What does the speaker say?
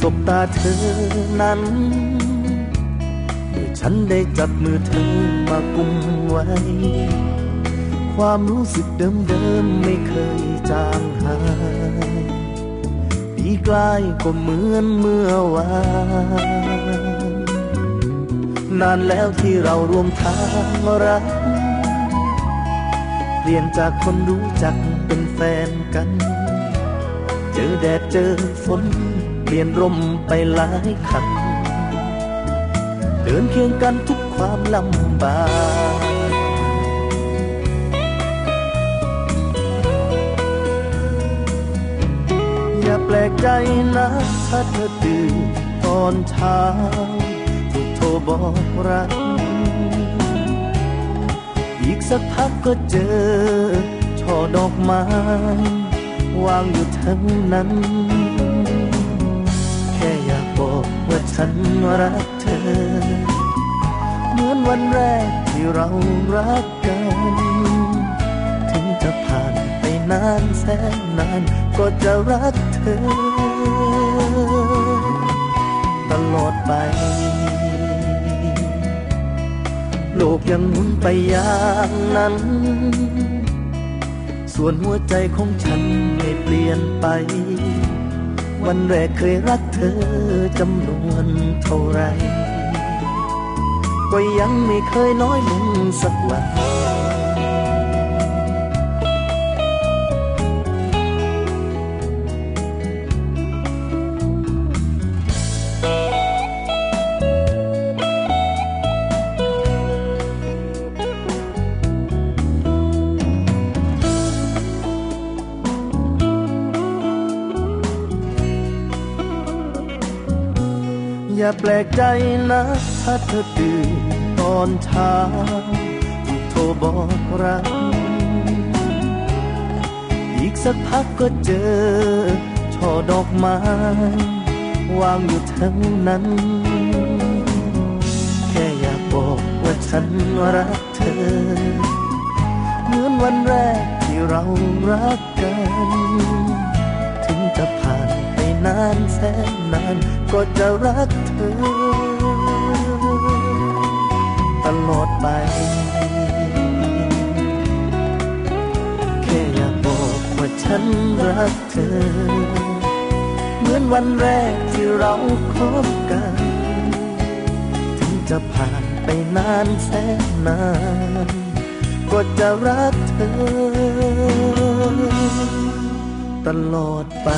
สบตาเธอนั้นเมื่อฉันได้จับมือเธอมากุมไว้ ความรู้สึกเดิมๆไม่เคยจางหายปีกลายก็เหมือนเมื่อวานนานแล้วที่เรารวมทางรัก เปลี่ยนจากคนรู้จักเป็นแฟนกัน เจอแดดเจอฝน เปลี่ยนร่มไปหลายคันเดินเคียงกันทุกความลำบากอย่าแปลกใจนะถ้าเธอตื่นตอนเช้าถูกโทรบอกรัก อีกสักพักก็เจอช่อดอกไม้ วางอยู่ทั้งนั้น ฉันรักเธอ เหมือนวันแรกที่เรารักกัน ถึงจะผ่านไปนานแสนนาน ก็จะรักเธอ ตลอดไป โลกยังหมุนไปอย่างนั้น ส่วนหัวใจของฉันไม่เปลี่ยนไป วันแรกเคยรักเธอจำนวนเท่าไร ก็ยังไม่เคยน้อยลงสักวัน อย่าแปลกใจนะถ้าเธอตื่นตอนเช้าโทรบอกรัก อีกสักพักก็เจอ ช่อดอกไม้ วางอยู่ทั้งนั้น แค่อยากบอกว่าฉันรักเธอ เหมือนวันแรกที่เรารักกัน ถึงจะผ่านานแสนนานก็จะรักเธอ ตลอดไป แค่อยากบอกว่าฉันรักเธอ เหมือนวันแรกที่เราคบกัน ถึงจะผ่านไปนานแสนนาน ก็จะรักเธอ ตลอดไป